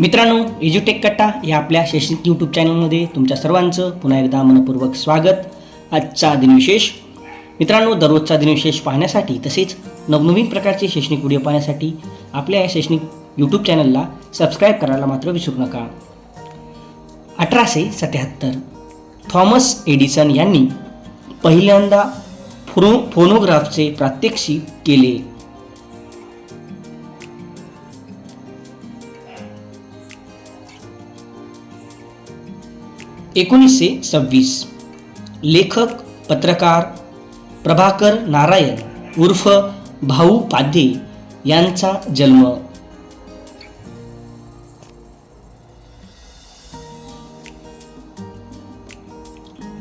मित्रांनो एज्युटेक कट्टा या आपल्या शैक्षणिक यूट्यूब चॅनलमध्ये तुमच्या सर्वांचं पुन्हा एकदा मनपूर्वक स्वागत. आजचा दिनविशेष मित्रांनो दररोजचा दिनविशेष पाहण्यासाठी तसेच नवनवीन प्रकारचे शैक्षणिक व्हिडिओ पाहण्यासाठी आपल्या या शैक्षणिक यूट्यूब चॅनलला सबस्क्राईब करायला मात्र विसरू नका. अठराशे सत्याहत्तर थॉमस एडिसन यांनी पहिल्यांदा फोनो फोनोग्राफचे प्रात्यक्षिक केले. एकोणीसशे सव्वीस. लेखक पत्रकार प्रभाकर नारायण उर्फ भाऊ पाध्ये यांचा जन्म.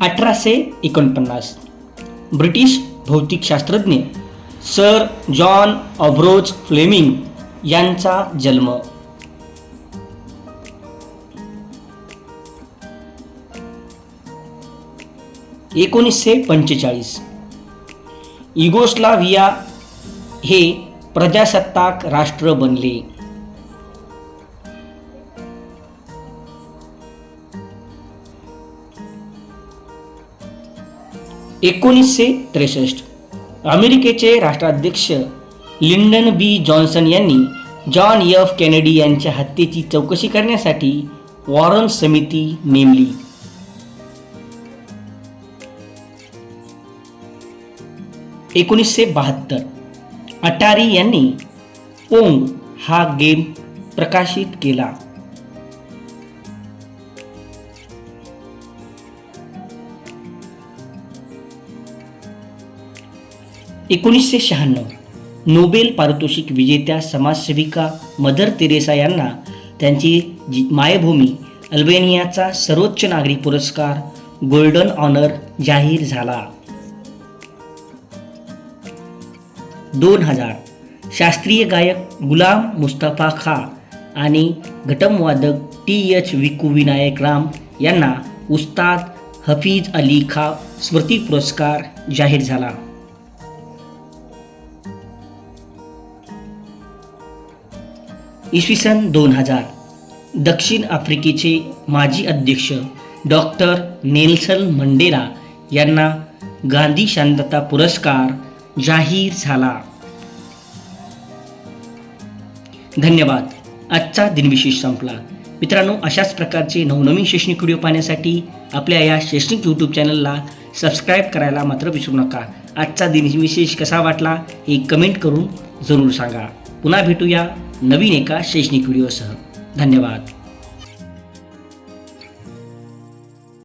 अठराशे एकोणपन्नास. ब्रिटिश भौतिकशास्त्रज्ञ सर जॉन ऑब्रोज फ्लेमिंग यांचा जन्म. एकोणीसशे पंचेचाळीस. युगोस्लाव्हिया हे प्रजासत्ताक राष्ट्र बनले. एकोणीसशे त्रेसष्ट. अमेरिकेचे राष्ट्राध्यक्ष लिंडन बी जॉन्सन यांनी जॉन एफ केनेडी यांच्या हत्येची चौकशी करण्यासाठी वॉरन समिती नेमली. एकोणीसशे बहात्तर. अटारी यांनी ओंग हा गेम प्रकाशित केला. एकोणीसशे शहाण्णव. नोबेल पारितोषिक विजेत्या समाजसेविका मदर तेरेसा यांना त्यांची जी मायभूमी अल्बेनियाचा सर्वोच्च नागरी पुरस्कार गोल्डन ऑनर जाहीर झाला. दोन हजार. शास्त्रीय गायक गुलाम मुस्तफा खा आणि घटमवादक टी एच विकू विनायक राम यांना उस्ताद हफीज अली खा स्मृती पुरस्कार जाहीर झाला. इसवी सन दोन हजार. दक्षिण आफ्रिकेचे माजी अध्यक्ष डॉक्टर नेल्सन मंडेला यांना गांधी शांतता पुरस्कार जाहीर झाला. धन्यवाद. आजचा दिनविशेष संपला. मित्रांनो अशाच प्रकारचे नवनवीन शैक्षणिक व्हिडिओ पाहण्यासाठी आपल्या या शैक्षणिक यूट्यूब चॅनलला सबस्क्राईब करायला मात्र विसरू नका. आजचा दिनविशेष कसा वाटला हे कमेंट करून जरूर सांगा. पुन्हा भेटूया नवीन एका शैक्षणिक व्हिडिओसह. धन्यवाद.